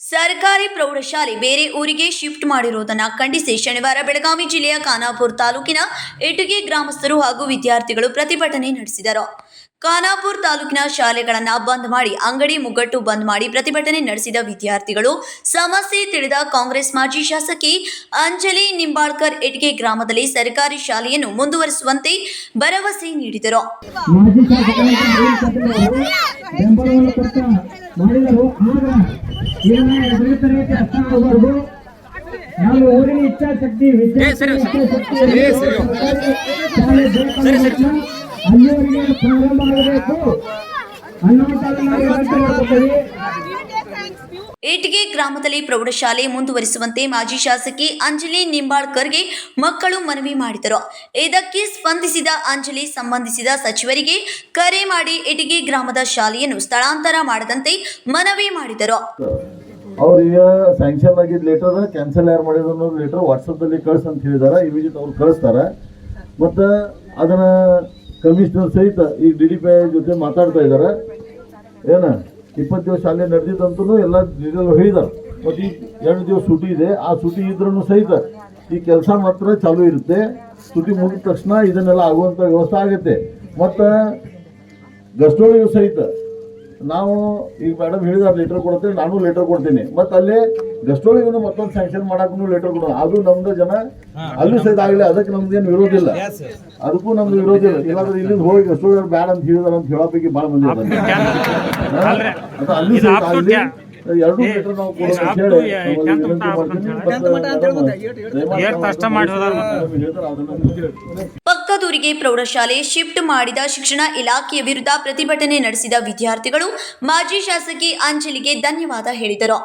ಸರ್ಕಾರಿ ಪ್ರೌಢಶಾಲೆ ಬೇರೆ ಊರಿಗೆ ಶಿಫ್ಟ್ ಮಾಡಿರುವುದನ್ನು ಖಂಡಿಸಿ ಶನಿವಾರ ಬೆಳಗಾವಿ ಜಿಲ್ಲೆಯ ಖಾನಾಪುರ ತಾಲೂಕಿನ ಇಟಗಿ ಗ್ರಾಮಸ್ಥರು ಹಾಗೂ ವಿದ್ಯಾರ್ಥಿಗಳು ಪ್ರತಿಭಟನೆ ನಡೆಸಿದರು. ಖಾನಾಪುರ ತಾಲೂಕಿನ ಶಾಲೆಗಳನ್ನು ಬಂದ್ ಮಾಡಿ, ಅಂಗಡಿ ಮುಗ್ಗಟ್ಟು ಬಂದ್ ಮಾಡಿ ಪ್ರತಿಭಟನೆ ನಡೆಸಿದ ವಿದ್ಯಾರ್ಥಿಗಳು, ಸಮಸ್ಯೆ ತಿಳಿದ ಕಾಂಗ್ರೆಸ್ ಮಾಜಿ ಶಾಸಕಿ ಅಂಜಲಿ ನಿಂಬಾಳ್ಕರ್ ಇಟಗಿ ಗ್ರಾಮದಲ್ಲಿ ಸರ್ಕಾರಿ ಶಾಲೆಯನ್ನು ಮುಂದುವರಿಸುವಂತೆ ಭರವಸೆ ನೀಡಿದರು. ಆಗಬಾರ್ದು ನಾವು ಊರಿನ ಇಚ್ಛಾಶಕ್ತಿ ಅಲ್ಲಿವರೆಗೆ ಪ್ರಾರಂಭ ಆಗಬೇಕು. ಏಟಿಗೆ ಗ್ರಾಮದಲ್ಲಿ ಪ್ರೌಢಶಾಲೆ ಮುಂದುವರಿಸುವಂತೆ ಮಾಜಿ ಶಾಸಕಿ ಅಂಜಲಿ ನಿಂಬಾಳ್ಕರ್ಗೆ ಮಕ್ಕಳು ಮನವಿ ಮಾಡಿದರು. ಇದಕ್ಕೆ ಸ್ಪಂದಿಸಿದ ಅಂಜಲಿ ಸಂಬಂಧಿಸಿದ ಸಚಿವರಿಗೆ ಕರೆ ಮಾಡಿ ಇಟಿಗೆ ಗ್ರಾಮದ ಶಾಲೆಯನ್ನು ಸ್ಥಳಾಂತರ ಮಾಡದಂತೆ ಮನವಿ ಮಾಡಿದರು. ಅವ್ರಿಗೆ ಸ್ಯಾಂಕ್ಷನ್ ಆಗಿದ್ದ ಲೆಟರ್ ಕ್ಯಾನ್ಸಲ್ ಯಾರು ಮಾಡಿದ್ರು ಅನ್ನೋದು ಲೆಟರ್ ವಾಟ್ಸಪ್ದಲ್ಲಿ ಕಳ್ಸಿ ಅಂತ ಹೇಳಿದಾರೆ ಇಮಿಜಿಯೇಟ್ ಅವ್ರು ಕಳಿಸ್ತಾರೆ. ಮತ್ತು ಅದನ್ನ ಕಮಿಷನರ್ ಸಹಿತ ಈ ಡಿ ಡಿ ಪಿ ಜೊತೆ ಮಾತಾಡ್ತಾ ಇದ್ದಾರೆ ಏನ? ಇಪ್ಪತ್ತು ದಿವಸ ಶಾಲೆ ನಡೆದಿದ್ದಂತೂ ಎಲ್ಲ ಡೀಟೇಲ್ ಹೇಳಿದಾರೆ. ಮತ್ತು ಈಗ ಎರಡು ದಿವಸ ಸುಟಿ ಇದೆ. ಆ ಸುಟಿ ಇದ್ರೂ ಸಹಿತ ಈ ಕೆಲಸ ಮಾತ್ರ ಚಾಲೂ ಇರುತ್ತೆ. ಸುಟಿ ಮುಗಿದ ತಕ್ಷಣ ಇದನ್ನೆಲ್ಲ ಆಗುವಂಥ ವ್ಯವಸ್ಥೆ ಆಗುತ್ತೆ. ಮತ್ತು ಗಸ್ಟೋಳಿಗೂ ಸಹಿತ ನಾವು ಈಗ ಮೇಡಮ್ ಹೇಳಿದ ಲೆಟರ್ ಕೊಡ್ತೇವೆ ನಾನು ಲೆಟರ್ ಕೊಡ್ತೀನಿ. ಮತ್ತೆ ಅಲ್ಲೇ ಗಸ್ಟೋಳಿಗೂ ಮತ್ತೊಂದು ಸ್ಯಾಂಕ್ಷನ್ ಮಾಡಕ್ಕೂ ಲೆಟರ್ ಕೊಡೋಣ ಅದು ನಮ್ದು ಜನ ಅಲ್ಲೂ ಸಹಿತ ಆಗಲಿ ಅದಕ್ಕೆ ನಮ್ದೇನು ವಿರೋಧ ಇಲ್ಲ. ಅದಕ್ಕೂ ನಮ್ದು ವಿರೋಧ ಇಲ್ಲ. ಇಲ್ಲಾಂದ್ರೆ ಇಲ್ಲಿಂದ ಹೋಗಿ ಗಸ್ಟೋಳಿ ಬ್ಯಾಡ ಅಂತ ಹೇಳಿದಾರ ಅಂತ ಹೇಳೋಪೈಕಿ ಭಾಳ ಮಂದಿ ಅದು ಅಲ್ಲಿ ಸಹಿತ ಆಗಲಿ ಎರಡು ಲೆಟರ್ ನಾವು ಕೊಡೋದು ಹೇಳ್ತಾರೆ ಅದನ್ನ ಪಕ್ಕದೂರಿಗೆ ಪ್ರೌಢಶಾಲೆ ಶಿಫ್ಟ್ ಮಾಡಿದ ಶಿಕ್ಷಣ ಇಲಾಖೆಯ ವಿರುದ್ಧ ಪ್ರತಿಭಟನೆ ನಡೆಸಿದ ವಿದ್ಯಾರ್ಥಿಗಳು ಮಾಜಿ ಶಾಸಕಿ ಅಂಜಲಿಗೆ ಧನ್ಯವಾದ ಹೇಳಿದರು.